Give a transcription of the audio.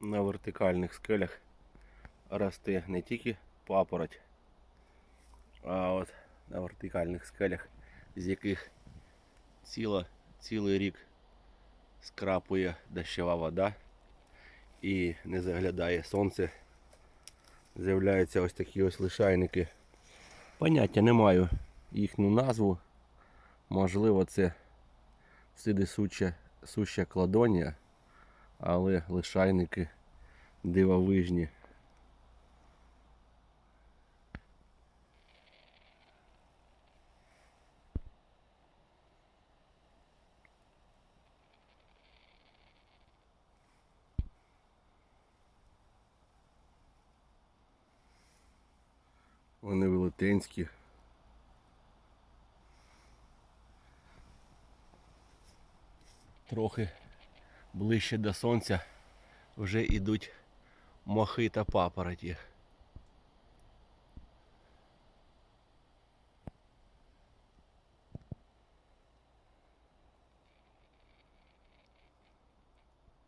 на вертикальних скелях росте не тільки папороть, а от на вертикальних скелях, з яких ціла, цілий рік скрапує дощова вода і не заглядає сонце. З'являються ось такі ось лишайники. Поняття не маю їхню назву. Можливо, це сидисуча суща кладонія, але лишайники дивовижні. Вони велетенські. Трохи ближче до сонця вже йдуть мохи та папороті.